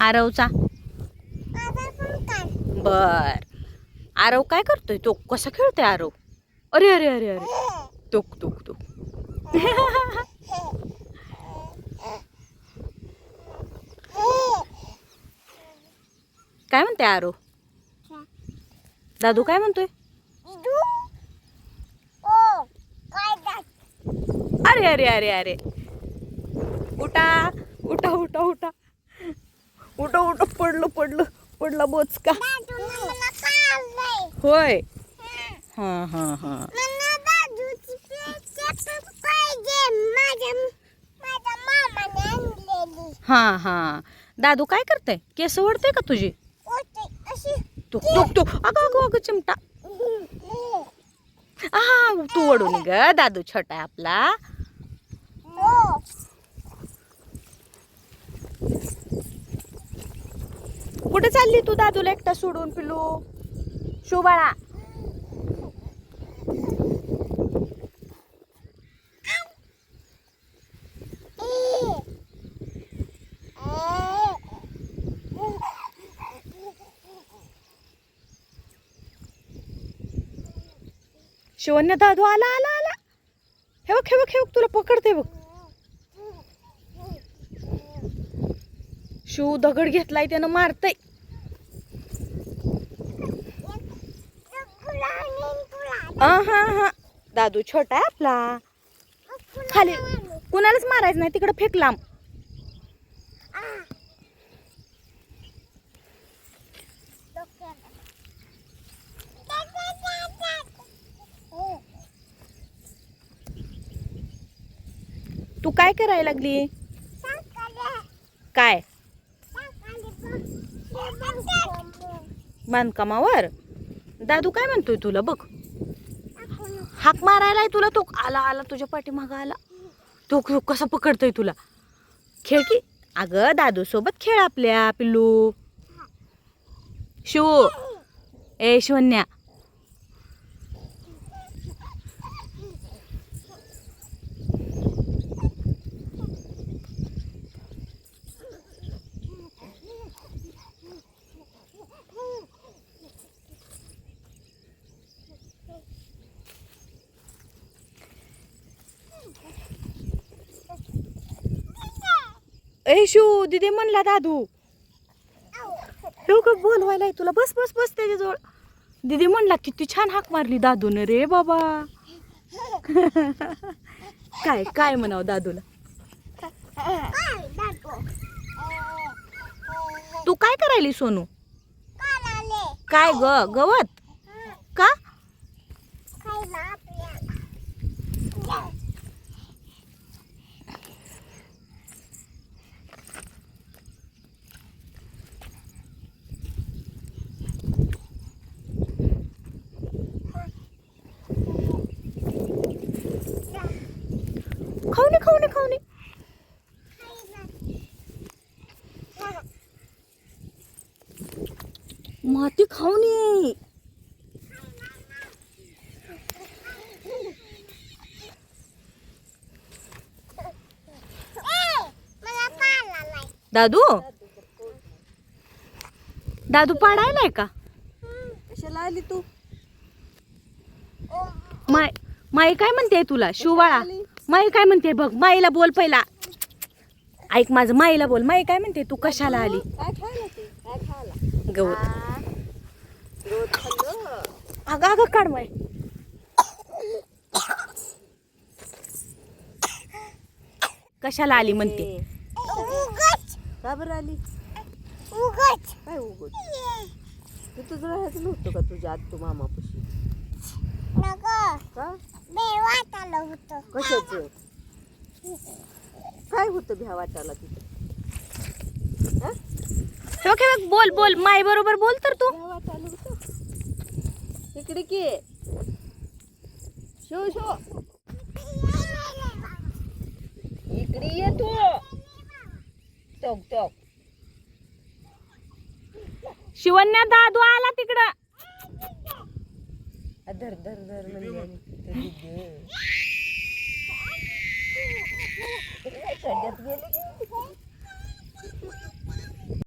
आरवचा. बर. आरव काय करतोय? तो कसा खेळतोय आरव? अरे अरे अरे अरे. तुक तुक तुक. काय म्हणते आरव? दादू काय म्हणतोय? अरे अरे अरे अरे. उठा उठा उठा उठा. उठा उठा. पडलं पडलं पडलं बोचका होय. हां हां हां. हां हां. दादू काय करतंय? केस ओढते का तुझी? तुक तुक तुक अगं अगं अगं चिमटा. हा तू ओढून ग दादू छोटा आपला हो कुठे चालली तू दादूला एकटा सोडून पिलू? शोबाळा शिवन्य दादू आला आला आला. हे बघ हे बघ हे बघ तुला पकडते बघ. शिव दगड घेतलाय त्यानं मारतय. हा हा दादू छोटा आहे आपला. खाली कुणालाच मारायचं नाही तिकडे फेक लांब. तू काय करायला लागली? काय? बांधकामावर? दादू काय म्हणतोय तुला? बघ. हाक मारायलाय तुला तो. आला आला तुझ्या पाठीमागं आला. तो कसा पकडतोय तुला? खेळ की? अगं दादू सोबत खेळ आपल्या पिल्लू. शिव. ए शिवन्या. ए शिव दिदे म्हणला दादू. लोक बोलवायलाय तुला. बस बस बस त्याच्याजवळ. दिदी म्हणला किती छान हाक मारली दादून रे बाबा. काय काय म्हणाव दादूला? तू काय करायली सोनू? काय ग गवत? का? खाऊ नये खाऊ नये खाऊ नये माती खाऊ नये दादू? दादू पाडायलाय का? कशाला आली तू? माय माई काय म्हणते तुला? शिवबाळा. माई काय म्हणते बघ माईला बोल पहिला. ऐक माझं माईला बोल. माई काय म्हणते तू कशाला आली? काय खायला तू? काय खायला? गवत. अगं अगं काढ माय. कशाला आली म्हणते? का बरं आली? काय उगत तू तुझं राहायचं नव्हतं का तुझ्या आत तू मामापाशी का? कशाच? काय होतं भ्या वाटायला तिथं? बोल बोल. माई बरोबर बोल तर तू. होतं? इकडे की. शो शो. इकडे ये तू. टोक टोक. शिवन्या दादू आला तिकडं. धर धर धर म्हणजे. 哎，咋的？别离我。